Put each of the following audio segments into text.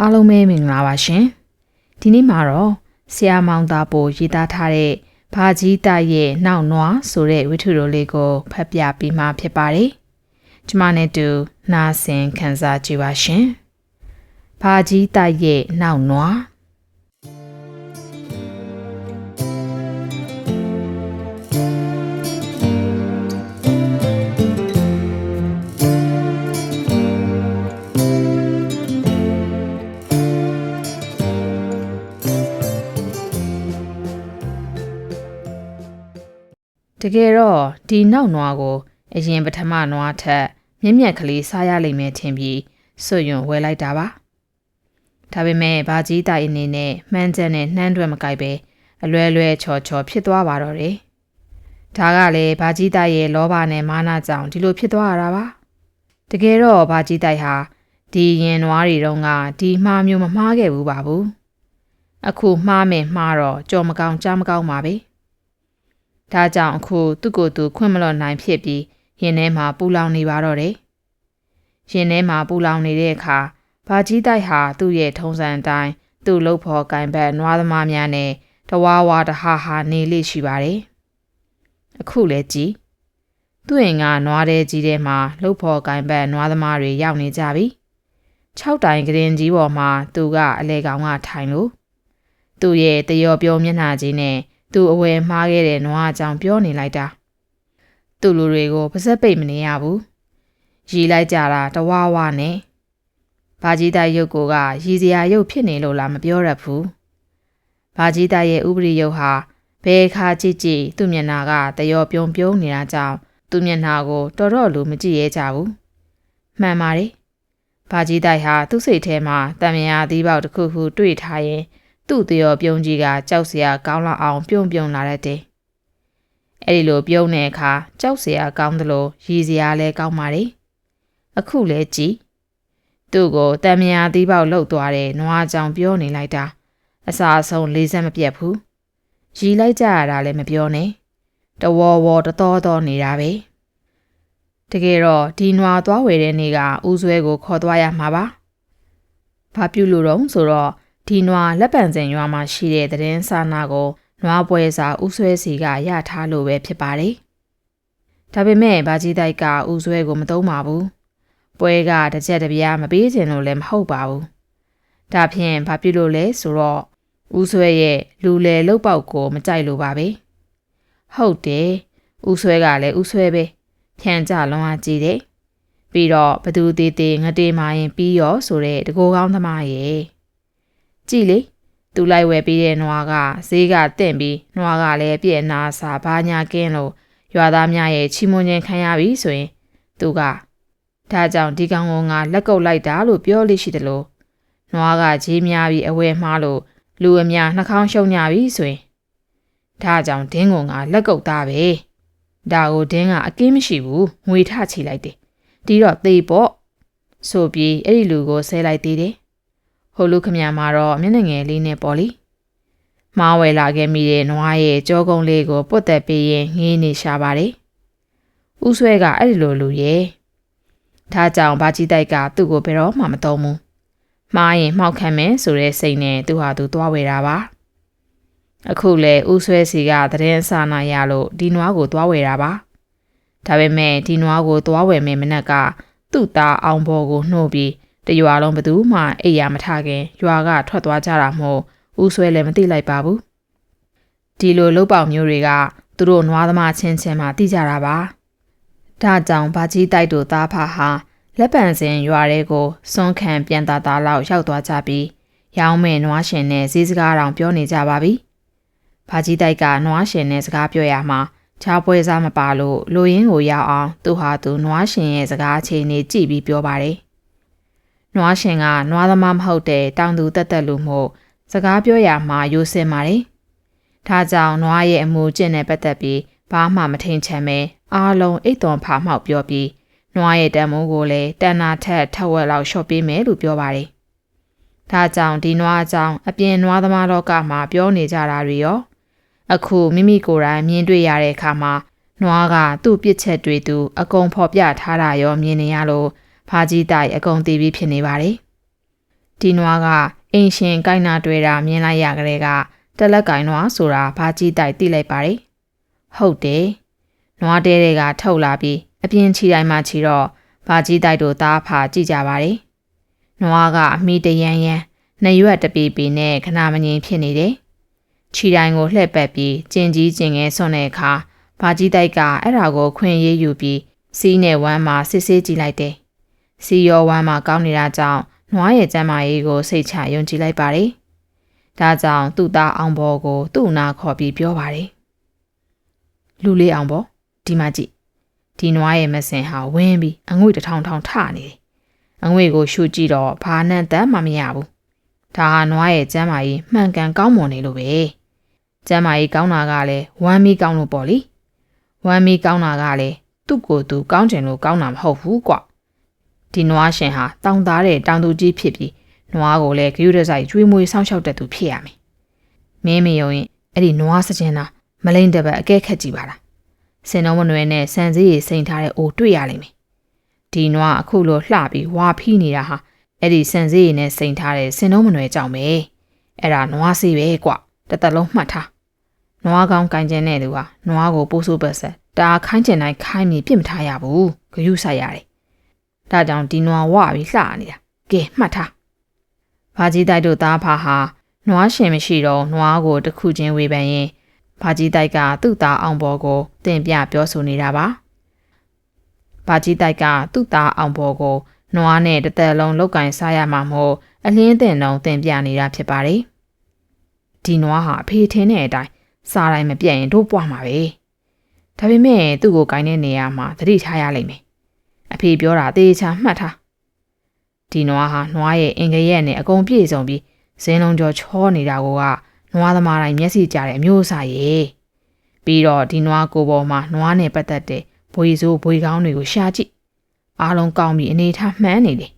အားလုံးပဲမင်္ဂလာပါရှင်ဒီနေ့မှာတော့ဆရာမောင်သားပိုရေးသားထားတဲ့ဘာကြီးတိုက်ရဲ့နောက်နွားဆိုတဲ့ဝိထုတော်လေးကိုဖတ်ပြပေးမှာဖြစ်ပါတယ်ကျမနဲ့တူနားဆင်ခံစားကြပါရှင်ဘာကြီးတိုက်ရဲ့နောက်နွား ကယ်တော့ဒီနောက်နွားကို အရင်ပထမနွားထက်မြင့်မြတ်ကလေးစားရလိမ့်မယ်ထင်ပြီးစွတ်ယွန်ဝယ်လိုက်တာပါဒါပေမဲ့ဘာကြီးတိုင်အနေနဲ့မှန်းချက်နဲ့နှမ်းတွက်မကိုက်ပဲအလွဲလွဲချော်ချော်ဖြစ်သွားပါတော့တယ်ဒါကလည်းဘာကြီးတိုင်ရဲ့လောဘနဲ့မာနကြောင့်ဒီလိုဖြစ်သွားရတာပါတကယ်တော့ဘာကြီးတိုင်ဟာဒီရင်နွားတွေတုန်းကဒီမှားမျိုးမမှားခဲ့ဘူးပါဘူးအခုမှားမယ်မှားတော့ကြော်မကောင်းကြားမကောင်းပါပဲ ဒါကြောင့်အခုသူ့ကိုယ်သူခွင့်မလွတ်နိုင်ဖြစ်ပြီးရင်ထဲမှာပူလောင်နေပါတော့တယ်။ရင်ထဲမှာပူလောင်နေတဲ့အခါဘာကြီးတိုက်ဟာသူ့ရဲ့ထုံးစံအတိုင်းသူ့လှုပ်ဖော်ကင်ဘက်နွားသမားများနဲ့တဝါဝါတဟာဟာနေလိရှိပါတယ်။အခုလည်းကြည်သူ့အိမ်ကနွားတဲ့ကြီးထဲမှာလှုပ်ဖော်ကင်ဘက်နွားသမားတွေရောက်နေကြပြီ။၆တိုင်ကရင်ကြီးပေါ်မှာသူကအလဲကောင်ကထိုင်လို့သူ့ရဲ့တရော်ပြုံးမျက်နှာကြီးနဲ့ သူအဝယ်မှားခဲ့တဲ့နွားအကြောင်းပြောနေလိုက်တာသူ့လူတွေကိုပါစက်ပိတ်မနေရဘူးရီလိုက်ကြတာတဝါဝါနဲ့ဘာကြီးတိုက်ရုပ်ကိုကရီစရာရုပ်ဖြစ်နေလို့လားမပြောရဘူးဘာကြီးတိုက်ရဲ့ဥပရိယုတ်ဟာဘယ်ခါကြည့်ကြည့်သူ့မျက်နှာကတရောပြုံပြုံနေတာကြောင့်သူ့မျက်နှာကိုတော်တော်လူမကြည့်ရဲကြဘူးမှန်ပါတယ်ဘာကြီးတိုက်ဟာသူ့စိတ်ထဲမှာတံမြာသီးပေါက်တစ်ခုခုတွေ့ထားရင် သူ့တရောပြုံးကြီးကကြောက်စရာကောင်းလောက်အောင်ပြုံးပြုံးလာတတ်တယ်။အဲ့ဒီလိုပြုံးတဲ့အခါကြောက်စရာကောင်းသလိုရည်စရာလည်းကောင်းပါတယ်။အခုလဲကြည်သူ့ကိုတံမြာသီးပေါက်လှုပ်သွားတဲ့နွားကြောင်ပြောနေလိုက်တာအစာအဆုံးလေးစက်မပြတ်ဘူး။ရည်လိုက်ကြရတာလည်းမပြောနဲ့။တဝေါ်ဝေါ်တတော်တော်နေတာပဲ။တကယ်တော့ဒီနွားသွားဝယ်တဲ့နေ့ကဦးဆွဲကိုခေါ်သွားရမှာပါ။ဘာပြုလို့တော့ဆိုတော့ ဒီနွားလက်ပံစင်ရွာမှာရှိတဲ့သတင်းစာနာကိုနွားပွဲစာဥဆွဲစီကရထားလို့ပဲဖြစ်ပါတယ်။ဒါပေမဲ့ဘာကြီးတိုက်ကဥဆွဲကိုမသုံးပါဘူး။ပွဲကတစ်ချက်တစ်ပြားမပေးချင်လို့လည်းမဟုတ်ပါဘူး။ဒါဖြင့်ဘာဖြစ်လို့လဲဆိုတော့ဥဆွဲရဲ့လူလေလုတ်ပေါက်ကိုမကြိုက်လို့ပါပဲ။ဟုတ်တယ်။ဥဆွဲကလည်းဥဆွဲပဲ။ဖြန့်ကြလွန်အားကြည့်တယ်။ပြီးတော့ဘသူသေးသေးငတေးမာရင်ပြီးရောဆိုတဲ့တကိုကောင်းသမားရဲ့ ကြည်လေသူလိုက်ဝယ်ပြီးတဲ့နွားကဈေးကတင့်ပြီးနွားကလည်းပြည့်နာစာဘာညာကင်းလို့ရွာသားများရဲ့ချီးမွမ်းခြင်းခံရပြီဆိုရင် သူကဒါကြောင့်ဒီကောင်ကငါလက်ကုပ်လိုက်တာလို့ပြောလို့ရှိတယ်လို့နွားကဂျေးများပြီးအဝယ်မှားလို့လူအများနှာခေါင်းရှုံညာပြီဆိုရင်ဒါကြောင့်ဒင်းကငါလက်ကုပ်သားပဲဒါကိုဒင်းကအကင်းမရှိဘူးငွေထချီလိုက်တယ်တီးတော့သေပေါ့ဆိုပြီးအဲ့ဒီလူကိုဆဲလိုက်သေးတယ် ဟိုလူခမညာမှာတော့မျက်နှာငယ်လေးနဲ့ပေါ့လေမားဝယ်လာခဲ့မိတဲ့နွားရဲ့ကြောကုန်းလေးကိုပုတ်သက်ပေးရင်ငေးနေရှာပါတယ်ဥဆွဲကအဲ့ဒီလိုလူရဲ့ဒါကြောင့်ဘာကြီးတိုက်ကသူ့ကိုဘယ်တော့မှမသုံးဘူးမှားရင်မှောက်ခံမယ်ဆိုတဲ့စိတ်နဲ့သူဟာသူသွားဝယ်တာပါအခုလေဥဆွဲစီကသတင်းစာနာရလို့ဒီနွားကိုသွားဝယ်တာပါဒါပေမဲ့ဒီနွားကိုသွားဝယ်မယ်မနက်ကသူ့သားအောင်ဘော်ကိုနှိုးပြီး တရွာလုံးဘသူမှအိယာမထခင်ရွာကထွက်သွားကြတာမို့ဦးဆွဲလည်းမသိလိုက်ပါဘူးဒီလိုလုတ်ပေါက်မျိုးတွေကသူတို့နွားသမားချင်းချင်းမှသိကြတာပါဒါကြောင့်ဘာကြီးတိုက်တို့သားဖာဟာလက်ပံစင်ရွာတဲကိုစွန့်ခံပြန်တာတာလောက်ရောက်သွားကြပြီးရောင်းမဲ့နွားရှင်နဲ့ဈေးစကားတောင်ပြောနေကြပါပြီဘာကြီးတိုက်ကနွားရှင်နဲ့စကားပြောရမှာချားပွဲစားမပါလို့လူရင်းကိုရောက်အောင်သူဟာသူနွားရှင်ရဲ့စကားအခြေအနေကြည့်ပြီးပြောပါတယ် နွားရှင်ကနွားသမားမဟုတ်တဲ့တောင်သူတက်တက်လူမို့စကားပြောရမှာရိုးစင်ပါတယ်။ဒါကြောင့်နွားရဲ့အမူကျင့်နဲ့ပတ်သက်ပြီးဘာမှမထိန်ချမ်းပဲအားလုံးအိတ်သွန်ဖာမှောက်ပြောပြီးနွားရဲ့တန်မိုးကိုလည်းတန်နာထက်ထက်ဝက်လောက်လျှော့ပေးမယ်လို့ပြောပါတယ်။ဒါကြောင့်ဒီနွားအကြောင်းအပြင်နွားသမားလောကမှာပြောနေကြတာတွေရောအခုမိမိကိုယ်တိုင်မြင်တွေ့ရတဲ့အခါမှာနွားကသူ့ပြစ်ချက်တွေသူအကုန်ဖော်ပြထားတာရောမြင်နေရလို့ ဖာကြီးတိုက်အကုန်တည်ပြီးဖြစ်နေပါတယ်ဒီနွားကအိမ်ရှင်ကိုင်းနာတွေ့တာမြင်လိုက်ရကြတဲ့ကတက်လက်ကိုင်းနွားဆိုတာဘာကြီးတိုက်သိလိုက်ပါတယ်ဟုတ်တယ်နွားတဲတွေကထုတ်လာပြီးအပြင်းချီတိုင်းမှချီတော့ဘာကြီးတိုက်တို့သားဖာကြည့်ကြပါတယ်နွားကအမိတရန်ရန်နှရွက်တပီပီနဲ့ခဏမငြိမ်ဖြစ်နေတယ်ချီတိုင်းကိုလှည့်ပက်ပြီးကျင်ကြီးကျင်ငဲဆွန့်တဲ့အခါဘာကြီးတိုက်ကအဲ့ဒါကိုခွင့်ရေးယူပြီးစီးနဲ့ဝမ်းမှာစစ်ဆေးကြည့်လိုက်တယ် စီရောဝမ်းမှာကောင်းနေတာကြောင့်နွားရဲ့ကျမ်းမာရေးကိုစိတ်ချယုံကြည်လိုက်ပါတယ်။ဒါကြောင့်သူ့သားအောင်ဘော်ကို သူ့နာခေါ်ပြီးပြောပါတယ်။လူလေးအောင်ဘော်ဒီမှာကြည့်ဒီနွားရဲ့မစင်ဟာဝင်းပြီးအငွေ့တစ်ထောင်ထောင်ထနေတယ်။အငွေ့ကိုရှုကြည့်တော့ဘာနဲ့တမ်းမှမရဘူး။ဒါဟာနွားရဲ့ကျမ်းမာရေးမှန်ကန်ကောင်းမွန်နေလို့ပဲ။ကျမ်းမာရေးကောင်းတာကလည်းဝမ်းမီကောင်းလို့ပေါ့လေ။ဝမ်းမီကောင်းတာကလည်းသူ့ကိုယ်သူကောင်းချင်လို့ကောင်းတာမဟုတ်ဘူးကွာ။ ဒီနွားရှင်ဟာတောင်သားတဲ့တောင်သူကြီးဖြစ်ပြီးနွားကိုလည်းဂရုတစိုက်ကျွေးမွေးစောင့်ရှောက်တတ်သူဖြစ်ရမယ်။မင်းမယုံရင်အဲ့ဒီနွားစကြင်သားမလိမ့်တပတ်အကဲခက်ကြည့်ပါလား။စင်တော်မနွယ်နဲ့စံစည်းရည်စိန်ထားတဲ့အိုတွေ့ရလိမ့်မယ်။ဒီနွားအခုလိုလှပြီးဝါဖီးနေတာဟာအဲ့ဒီစံစည်းရည်နဲ့စိန်ထားတဲ့စင်တော်မနွယ်ကြောင့်ပဲ။အဲ့ဒါနွားစီပဲကွ။တစ်သက်လုံးမှတ်ထား။နွားကောင်းကင်ကျင်တဲ့သူဟာနွားကိုပိုးဆိုးပတ်ဆက်ဒါခိုင်းကျင်တိုင်းခိုင်းပြီးပြစ်မထားရဘူး။ဂယုစိုက်ရတယ်။ ဒါကြောင့်ဒီနွားဝပြီးလှနေတာ။ကဲမှတ်ထား။ဘာကြီးတိုက်တို့သားဖာဟာနွားရှင်မရှိတော့နွားကိုတစ်ခုချင်းဝေဖန်ရင်ဘာကြီးတိုက်ကသူ့သားအောင်ဘော်ကိုတင်ပြပြောဆိုနေတာပါ။ဘာကြီးတိုက်ကသူ့သားအောင်ဘော်ကိုနွားနဲ့တစ်သက်လုံးလောက်ကင်စားရမှာမို့အလင်းတင်တုံတင်ပြနေတာဖြစ်ပါတယ်။ဒီနွားဟာအဖေထင်းတဲ့အတိုင်းစားတိုင်းမပြတ်ရင်တို့ပွားမှာပဲ။ဒါပေမဲ့သူ့ကိုဂိုင်းတဲ့နေရာမှာသတိထားရလိမ့်မယ်။ အဖေပြောတာသေချာမှတ်ထား။ဒီနွားဟာနွားရဲ့အင်္ဂရက်နဲ့အကုန်ပြည့်စုံပြီးဇင်းလုံးကျော်ချောနေတာကနွားသမားတိုင်းမျက်စိကြတဲ့အမျိုးအစားရဲ့ပြီးတော့ဒီနွားကိုပေါ်မှာနွားနဲ့ပတ်သက်တဲ့ဘွေစိုးဘွေကောင်းတွေကိုရှာကြည့်အားလုံးကောင်းပြီးအနေထားမှန်းနေတယ်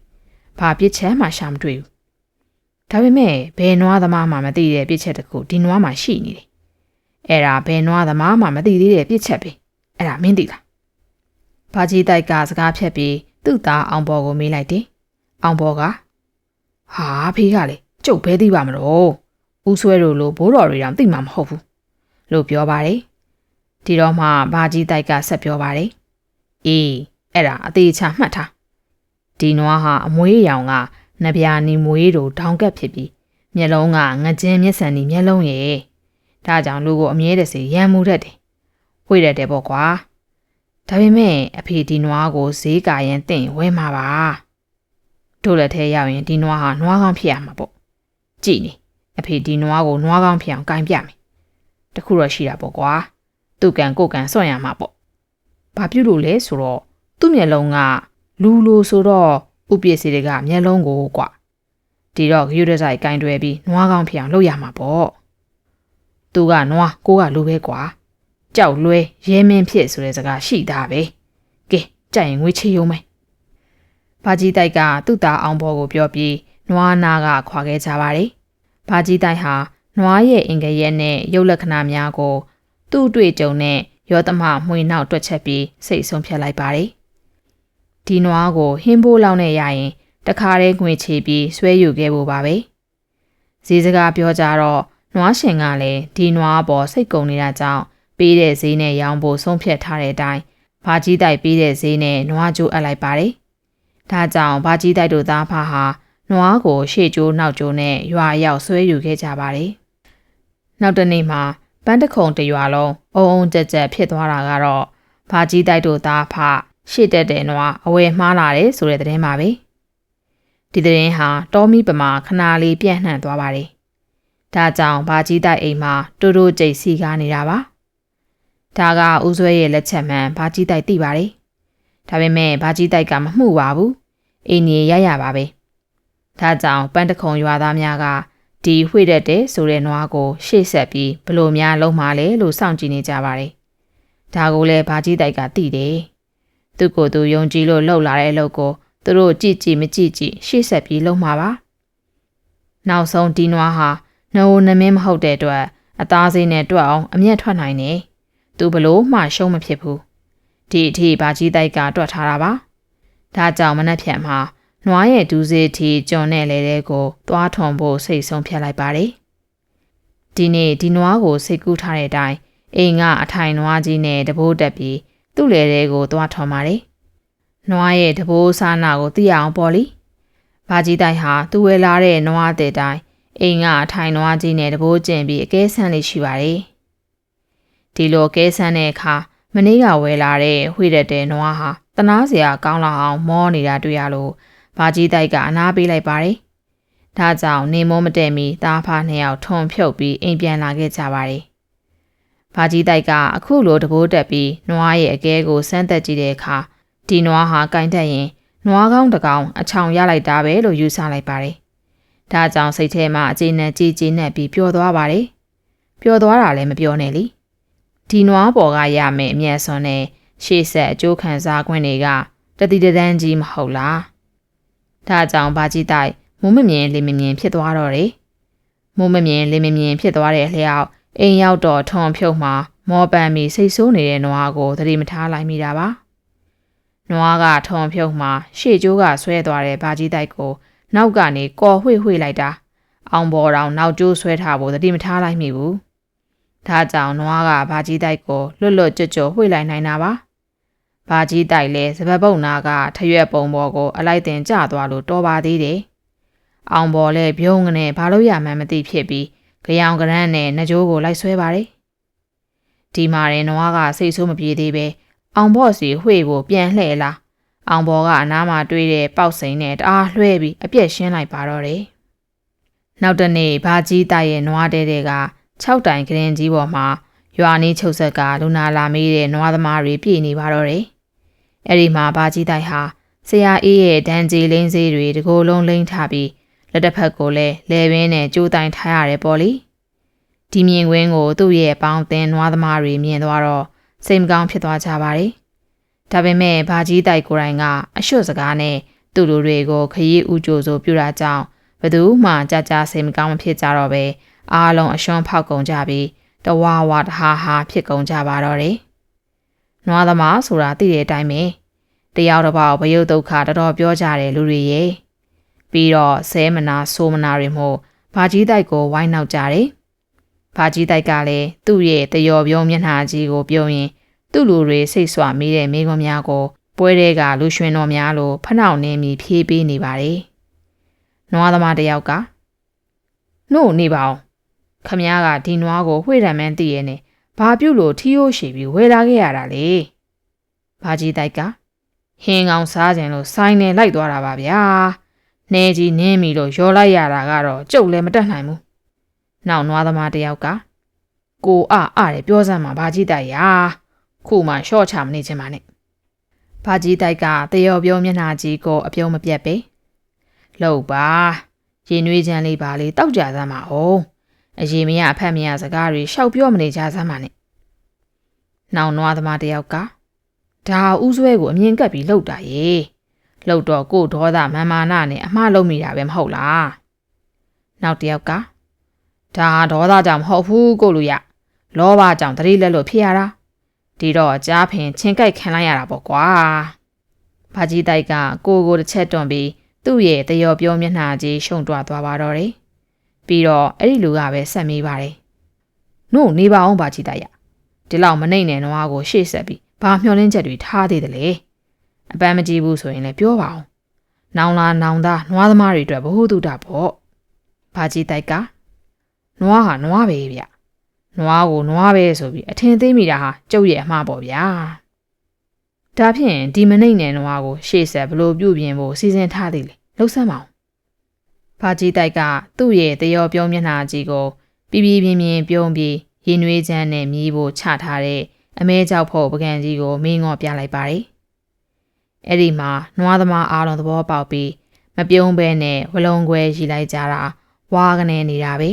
ဘာပြစ်ချက်မှရှာမတွေ့ဘူးဒါပေမဲ့ဘယ်နွားသမားမှမသိတဲ့ပြစ်ချက်တခုဒီနွားမှာရှိနေတယ်အဲ့ဒါဘယ်နွားသမားမှမသိသေးတဲ့ပြစ်ချက်ပဲအဲ့ဒါမင်းသိလား ဘာကြီးတိုက်ကစကားဖြတ်ပြီးသူ့သားအောင်ဘော်ကိုမေးလိုက်တယ်အောင်ဘော်ကဟာဖေးကလေကျုပ်ဘဲသိပါမလို့ဦးဆွဲတို့လိုဘိုးတော်တွေတောင်သိမှာမဟုတ်ဘူးလို့ပြောပါတယ်ဒီတော့မှဘာကြီးတိုက်ကဆက်ပြောပါတယ်အေးအဲ့ဒါအသေးချာမှတ်ထားဒီနွားဟာအမွေးရောင်ကနဗျာနီမွေးတို့ဒေါင်ကက်ဖြစ်ပြီးမျက်လုံးကငကြင်းမျက်စံနီမျက်လုံးရဲ့ဒါကြောင့်လူကိုအမြဲတစေရမ်းမှုတတ်တယ်ဝှေ့ရတယ်ပေါ့ကွာ ဒါပေမဲ့အဖေဒီနွားကိုဈေးကာရင်တင့်ဝဲမှာပါတို့လက်ထဲရောက်ရင်ဒီနွားဟာနွားကောင်းဖြစ်ရမှာပေါ့ကြည်နေအဖေဒီနွားကိုနွားကောင်းဖြစ်အောင်ကင်ပြမယ်တခုတော့ရှိတာပေါ့ကွာသူ့ကန်ကိုကန်စွန့်ရမှာပေါ့ဘာပြုလို့လဲဆိုတော့သူ့မျက်လုံးကလူလိုဆိုတော့ဥပစ္စည်းတွေကမျက်လုံးကိုကွာဒီတော့ဂရုတစိုက်ကင်တွယ်ပြီးနွားကောင်းဖြစ်အောင်လုပ်ရမှာပေါ့သူကနွားကိုကလူပဲကွာ ကြောက်လွဲရဲမင်းဖြစ်ဆိုတဲ့စကားရှိတာပဲကဲကြိုက်ရင်ငွေချေရုံမယ်ဘာကြီးတိုက်ကသူ့သားအောင်ဘောကိုပြောပြီးနွားနာကခွာခဲ့ကြပါတယ်ဘာကြီးတိုက်ဟာနွားရဲ့အင်္ဂရက်နဲ့ရုပ်လက္ခဏာများကို သူ့အတွေ့အကြုံနဲ့ရောသမမှွေနောက်တွက်ချက်ပြီးစိတ်ဆုံးဖြတ်လိုက်ပါတယ်။ဒီနွားကိုဟင်းပိုးလောက်နဲ့ရရင်တခါတည်းငွေချေပြီးဆွဲယူခဲ့ဖို့ပါပဲ။ဈေးစကားပြောကြတော့နွားရှင်ကလည်းဒီနွားပေါ်စိတ်ကုန်နေတာကြောင့် ပေးတဲ့ဈေးနဲ့ရောင်းဖို့ဆုံးဖြတ်ထားတဲ့အတိုင်းဘာကြီးတိုက်ပေးတဲ့ဈေးနဲ့နွားကြိုးအပ်လိုက်ပါတယ်။ဒါကြောင့်ဘာကြီးတိုက်တို့သားဖာဟာနွားကိုရှေ့ကျိုးနောက်ကျိုးနဲ့ရွာရောက်ဆွဲယူခဲ့ကြပါတယ်။နောက်တနေ့မှာပန်းတခုံတရွာလုံးအုံအုံကြက်ကြက်ဖြစ်သွားတာကတော့ဘာကြီးတိုက်တို့သားဖရှေ့တက်တဲ့နွားအဝယ်မှားလာတယ်ဆိုတဲ့သတင်းပါပဲ။ဒီသတင်းဟာတောမီပမာခနာလေးပြန့်နှံ့သွားပါတယ်။ဒါကြောင့်ဘာကြီးတိုက်အိမ်မှာတိုးတိုးကြိတ်စီကားနေတာပါ။ ဒါကဦးဆွဲရဲ့လက်ချက်မှန်ဘာကြီးတိုက်သိပါတယ်။ဒါပေမဲ့ဘာကြီးတိုက်ကမမှုပါဘူး။အိမ်ကြီးရရပါပဲ။ဒါကြောင့်ပန်းတခုံရွာသားများကဒီဝှေ့တဲ့တဲ့ဆိုတဲ့နွားကို ရှေ့ဆက်ပြီးဘလို့များလုံးမလဲလို့စောင့်ကြည့်နေကြပါတယ်။ဒါကိုလည်းဘာကြီးတိုက်ကသိတယ်။သူ့ကိုယ်သူယုံကြည်လို့လှုပ်လာတဲ့အလုပ်ကိုသူတို့ကြည့်ကြည့်မကြည့်ကြည့်ရှေ့ဆက်ပြီးလုံးမှာပါ။နောက်ဆုံးဒီနွားဟာနှိုးနှမင်းမဟုတ်တဲ့အတွက်အသားစိမ်းနဲ့တွက်အောင်အမျက်ထွက်နိုင်တယ်။ သူဘလို့မှရှုံးမဖြစ်ဘူး။ဒီအထိဘာကြီးတိုက်ကတွက်ထားတာပါ။ဒါကြောင့်မနှက်ဖြန်မှာနွားရဲ့ဒူးစေးထီကျွန်နဲ့လေတဲ့ကိုသွားထွန်ဖို့စိတ်ဆုံးဖြတ်လိုက်ပါတယ်။ဒီနေ့ဒီနွားကိုစိတ်ကူးထားတဲ့အတိုင်းအိမ်ကအထိုင်နွားကြီးနဲ့တဘိုးတက်ပြီးသူ့လေတဲ့ကိုသွားထွန်ပါတယ်။နွားရဲ့တဘိုးစားနာကိုသိရအောင်ပေါ့လေ။ဘာကြီးတိုက်ဟာသူ့ဝဲလာတဲ့နွားတဲ့တိုင်းအိမ်ကအထိုင်နွားကြီးနဲ့တဘိုးကျင်ပြီးအကဲဆန်းလေးရှိပါတယ်။ ဒီလိုအကဲဆန်းတဲ့အခါမနေ့ကဝဲလာတဲ့ဝှေ့ရက်တဲ့နွားဟာတနာစရာကောင်းလာအောင်မောနေတာတွေ့ရလို့ဘာကြီးတိုက်ကအနားပေးလိုက်ပါတယ်။ဒါကြောင့်နေမိုးမတည့်မီသားဖားနှစ်ယောက်ထုံဖြုတ်ပြီးအိမ်ပြန်လာခဲ့ကြပါတယ်။ဘာကြီးတိုက်ကအခုလိုတဘိုးတက်ပြီးနွားရဲ့အကဲကိုစမ်းသက်ကြည့်တဲ့အခါဒီနွားဟာကင်တက်ရင်နွားကောင်းတစ်ကောင်အချောင်ရလိုက်တာပဲလို့ယူဆလိုက်ပါတယ်။ဒါကြောင့်စိတ်ထဲမှာအကျေနပ်ကြည်ကြည်နဲ့ပြီးပျော်သွားပါတယ်။ပျော်သွားတာလည်းမပြောနဲ့လी ဒီနွားပေါ်ကရမယ်အမျက်စွန်နဲ့ရှေ့ဆက်အကျိုးခံစားခွင့်တွေကတတိတဒန်းကြီးမဟုတ်လားဒါကြောင့်ဘာကြီးတိုက်မိုးမမြင်လင်းမမြင်ဖြစ်သွားတော့တယ်မိုးမမြင်လင်းမမြင်ဖြစ်သွားတဲ့အလျောက်အိမ်ရောက်တော့ထွန်ဖြုတ်မှာမောပန်ပြီးစိတ်ဆိုးနေတဲ့နွားကိုသတိမထားလိုက်မိတာပါနွားကထွန်ဖြုတ်မှာရှေ့ကျိုးကဆွဲသွားတဲ့ဘာကြီးတိုက်ကိုနောက်ကနေကော်ဝှေ့ဝှေ့လိုက်တာအောင်ပေါ်တောင်နောက်ကျိုးဆွဲထားဖို့သတိမထားလိုက်မိဘူး ဒါကြောင့်နွားကဘာကြီးတိုက်ကိုလွတ်လွတ်ကြွကြွဝှေ့လိုက်နိုင်တာပါ။ဘာကြီးတိုက်လဲစပတ်ပုတ်နာကထရွက်ပုံပေါ်ကိုအလိုက်တင်ကျသွားလို့တော်ပါသေးတယ်။အောင်ပေါ်လဲပြုံးကနေဘာလို့ရမှန်းမသိဖြစ်ပြီးကြောင်ကရန်းနဲ့နှကြိုးကိုလိုက်ဆွဲပါတယ်။ဒီမှာရင်နွားကစိတ်ဆိုးမပြေသေးပဲအောင်ဘော့စီဝှေ့ဖို့ပြန်လှည့်လာအောင်ဘော်ကအနားမှာတွေးတဲ့ပေါက်စိန်နဲ့တအားလွှဲပြီးအပြက်ရှင်းလိုက်ပါတော့တယ်။နောက်တနေ့ဘာကြီးတိုက်ရဲ့နွားတဲတဲက 6တိုင်ကရင်ကြီးပေါ်မှာရွာနီးချုပ်ဆက်ကလူနာလာမေးတဲ့နွားသမားတွေပြည်နေပါတော့တယ်။အဲ့ဒီမှာဘာကြီးတိုက်ဟာဆရာအေးရဲ့ဒန်ဂျီလင်းစေးတွေတကိုယ်လုံးလိမ့်ထားပြီးလက်တစ်ဖက်ကိုလည်းလဲပင်နဲ့ကြိုးတိုင်ထားရတယ်ပေါ့လေ။ဒီမြင်ကွင်းကိုသူ့ရဲ့ပေါင်းတင်နွားသမားတွေမြင်သွားတော့စိတ်မကောင်းဖြစ်သွားကြပါတယ်။ဒါပေမဲ့ဘာကြီးတိုက်ကိုယ်တိုင်ကအရွှတ်စကားနဲ့သူ့လူတွေကိုခရီးဥကြိုဆိုပြတာကြောင့်ဘသူမှကြကြစိတ်မကောင်းမဖြစ်ကြတော့ပဲ အားလုံးအရှွန်ဖောက်ကုန်ကြပြီးတဝါဝါတဟာဟာဖြစ်ကုန်ကြပါတော့တယ်။နွားသမားဆိုတာသိတဲ့အတိုင်းပဲတယောက်တစ်ပေါက်ဘယုတ်ဒုက္ခတော်တော်ပြောကြတယ်လူတွေရဲ့ပြီးတော့ဆဲမနာဆိုးမနာတွေမို့ဘာကြီးတိုက်ကိုဝိုင်းနောက်ကြတယ်။ဘာကြီးတိုက်ကလည်းသူ့ရဲ့တယောပြုံးမျက်နှာကြီးကိုပြုံးရင်သူ့လူတွေစိတ်ဆွမိတဲ့မိကွန်များကိုပွဲတဲ့ကလူရွှင်တော်များလိုဖနှောက်နေမိဖြေးပေးနေပါတယ်။နွားသမားတယောက်ကနှုတ်နေပါအောင် ခမည်းကဒီနွားကိုဝှေ့ရမှန်းသိရဲနဲ့ဘာပြုတ်လို့ထီးရိုးရှည်ပြီးဝယ်လာခဲ့ရတာလေဘာကြီးတိုက်ကဟင်းကောင်စားခြင်းလို့စိုင်းနေလိုက်သွားတာပါဗျာနှဲကြီးနင်းပြီလို့ရောလိုက်ရတာကတော့ကြုတ်လည်းမတက်နိုင်ဘူးနောက်နွားသမားတယောက်ကကိုအအတယ်ပြောစမ်းမှာဘာကြီးတိုက်ရာခုမှရှော့ချမနေချင်ပါနဲ့ဘာကြီးတိုက်ကတယောပြောမျက်နှာကြီးကိုအပြုံးမပြတ်ပဲလှုပ်ပါရင်နွေးချမ်းလေးပါလေးတောက်ကြစမ်းပါဦး အရေးမရအဖက်မရစကားတွေရှောက်ပြောမနေကြစမ်းပါနဲ့။နောင်နွားသမားတယောက်ကဒါဥဆွဲကိုအမြင်ကပ်ပြီးလှုပ်တာရေလှုပ်တော့ကို့ဒေါသမမာနာနဲ့အမှားလုံးမိတာပဲမဟုတ်လား။နောက်တယောက်ကဒါဒေါသကြောင့်မဟုတ်ဘူးကိုလူရလောဘကြောင့်တတိလက်လို့ဖြစ်ရတာဒီတော့ကြားဖင်ချင်းကြိုက်ခံလိုက်ရတာပေါ့ကွာ။ဘာကြီးတိုက်ကကိုကိုတစ်ချက်တွန်ပြီးသူ့ရဲ့တယောပြောမျက်နှာကြီးရှုံတွသွားပါတော့တယ် ပြီးတော့အဲ့ဒီလူကပဲဆက်မေးပါတယ်။နို့နေပါအောင်ပါချီတိုက်ရ။ဒီလောက်မနှိမ့်နဲ့နွားကိုရှေ့ဆက်ပြီးဘာမျောလင်းချက်တွေထားသေးတယ်လေ။အပန်းမကြည့်ဘူးဆိုရင်လည်းပြောပါအောင်။နောင်လာနောင်သားနွားသမားတွေအတွက်ဘ ഹു တုတာပေါ့။ဘာချီတိုက်ကနွားဟာနွားပဲဗျ။နွားကိုနွားပဲဆိုပြီးအထင်သေးမိတာဟာကျုပ်ရဲ့အမှားပေါ့ဗျာ။ဒါဖြင့်ဒီမနှိမ့်နဲ့နွားကိုရှေ့ဆက်ဘလို့ပြုတ်ပြင်ဖို့စီစဉ်ထားသေးလေ။လှုပ်ဆမ်းပါအောင် ဖာကြီးတိုက်ကသူ့ရဲ့တရောပြုံးမျက်နှာကြီးကိုပြပြပြင်းပြင်းပြုံးပြီးရင်နွေးချမ်းနဲ့မြည်ဖို့ချထားတဲ့အမဲကြောက်ဖို့ပကံကြီးကိုမင်းငေါ့ပြလိုက်ပါတယ်။အဲ့ဒီမှာနွားသမားအားလုံးသဘောပေါက်ပြီးမပြုံးဘဲနဲ့ဝလုံးခွဲရီလိုက်ကြတာဝါကနေနေတာပဲ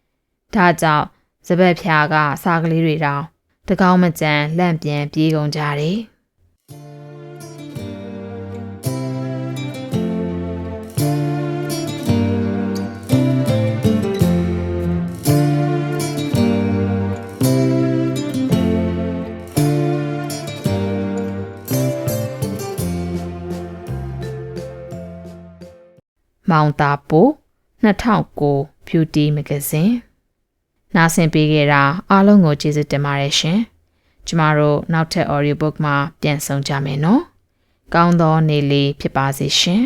။ဒါကြောင့်စပက်ဖြာကစားကလေးတွေတောင်တကောင်းမကြမ်းလန့်ပြန်ပြေးကုန်ကြတယ်။ မောင်တာပို2009 Beauty Magazine နားဆင်ပေးခဲ့တာအားလုံးကိုကျေးဇူးတင်ပါတယ်ရှင်ကျမတို့နောက်ထပ် audiobook မှာပြန်ဆောင်ကြမယ်နော်ကောင်းသောနေ့လေးဖြစ်ပါစေရှင်